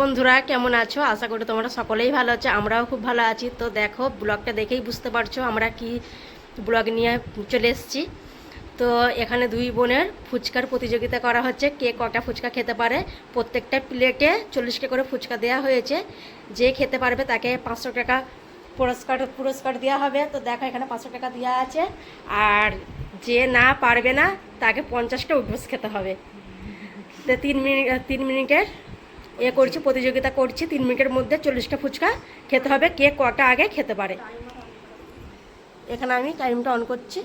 বন্ধুরা, কেমন আছো? আশা করি তোমরা সকলেই ভালো আছো, আমরাও খুব ভালো আছি। তো দেখো, ব্লগটা দেখেই বুঝতে পারছ আমরা কি ব্লগ নিয়ে চলে এসেছি। তো এখানে দুই বোনের ফুচকার প্রতিযোগিতা করা হচ্ছে, কে কটা ফুচকা খেতে পারে। প্রত্যেকটা প্লেটে চল্লিশটা করে ফুচকা দেওয়া হয়েছে। যে খেতে পারবে তাকে পাঁচশো টাকা পুরস্কার পুরস্কার দেওয়া হবে। তো দেখো, এখানে পাঁচশো টাকা দেওয়া আছে। আর যে না পারবে না, তাকে পঞ্চাশটা উঠবস খেতে হবে। তো তিন মিনিট তিন মিনিটের এ করছি, প্রতিযোগিতা করছি, তিন মিনিটের মধ্যে চল্লিশটা ফুচকা খেতে হবে, কে কটা আগে খেতে পারে। এখানে আমি টাইমটা অন করছি।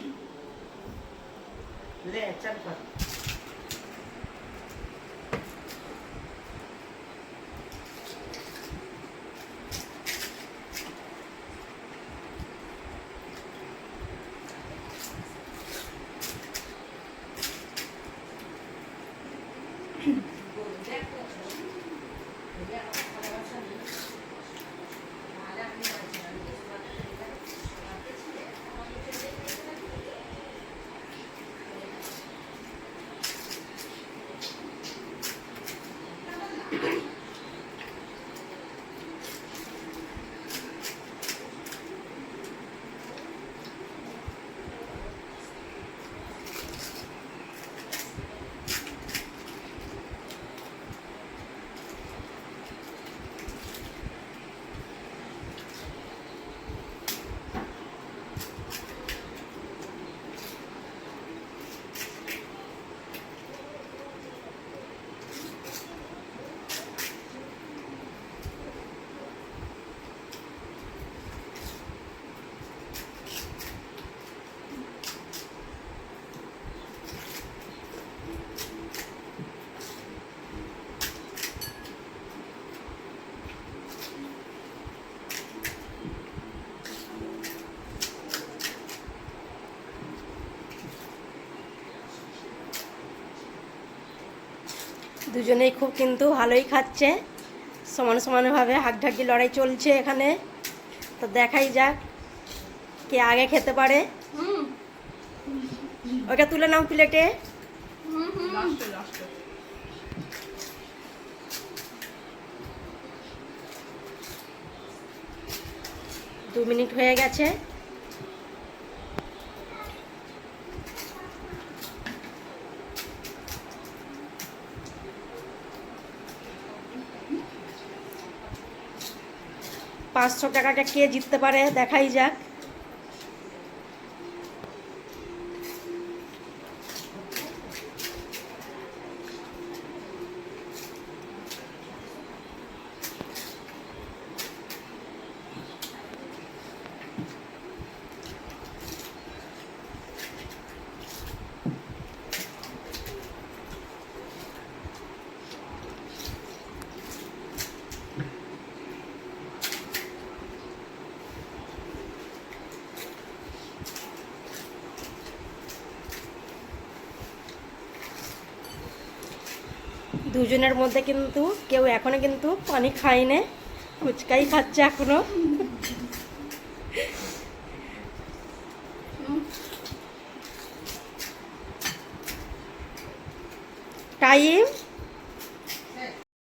দুজনেই খুব কিন্তু ভালোই খাচ্ছে। সমান সমানভাবে হাড্ডাহাড্ডি লড়াই চলছে এখানে। তো দেখাই যাক কে আগে খেতে পারে। ওকে তুলে নাও প্লেটে। দু মিনিট হয়ে গেছে। পাঁচশো টাকাটা কে জিততে পারে? দেখাই যাক। দুজনের মধ্যে কিন্তু কেউ এখনও কিন্তু পানি খায় খায়নি ফুচকাই খাচ্ছে এখনও। টাইম?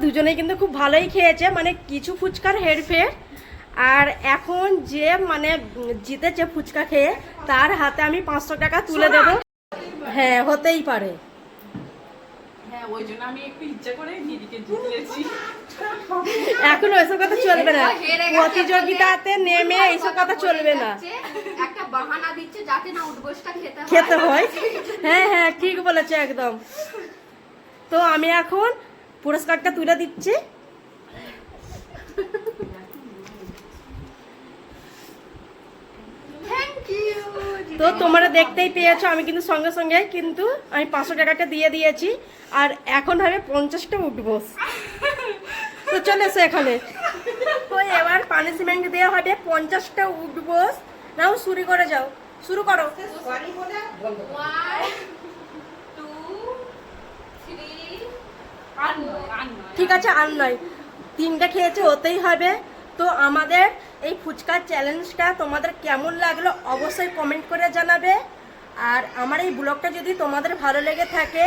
দুজনেই কিন্তু খুব ভালোই খেয়েছে মানে কিছু ফুচকার হেরফের। আর এখন যে মানে জিতেছে ফুচকা খেয়ে তার হাতে আমি পাঁচশো টাকা তুলে দেবো। হ্যাঁ হতেই পারে। ওই জন্য আমি একটু ইচ্ছা করে দিদিকে জিতিয়েছি এখন ওইসব কথা চলবে না। প্রতিযোগিতাতে নেমে এইসব কথা চলবে না। একটা বাহানা দিচ্ছে যাতে না উঠবোসটা খেতে হয়। খেতে হয়। হ্যাঁ হ্যাঁ ঠিক বলেছে একদম। তো আমি এখন পুরস্কারটা তুলে দিচ্ছি। তো তোমরা দেখতেই পেয়েছ, আমি কিন্তু সঙ্গে সঙ্গে কিন্তু আমি পাঁচশো টাকাটা দিয়ে দিয়েছি, আর এখন হবে পঞ্চাশটা উঠবো। তো চলে এসো এখানে। তো এবার পানিশমেন্ট দেওয়া হবে, পঞ্চাশটা উঠবো। নাও, শুরু করে যাও। শুরু করো। ঠিক আছে, আর নয়। তিনটা খেয়েছে, ওতেই হবে। তো আমাদের এই ফুচকার চ্যালেঞ্জটা তোমাদের কেমন লাগল অবশ্যই কমেন্ট করে জানাবে। আর আমার এই ব্লগটা যদি তোমাদের ভালো লেগে থাকে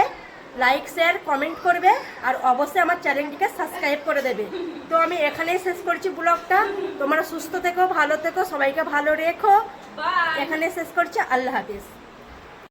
লাইক শেয়ার কমেন্ট করবে আর অবশ্যই আমার চ্যানেলটিকে সাবস্ক্রাইব করে দেবে। তো আমি এখানেই শেষ করছি ব্লগটা। তোমরা সুস্থ থেকো ভালো থেকো সবাইকে ভালো রেখো। এখানে শেষ করছি। আল্লাহ হাফিজ।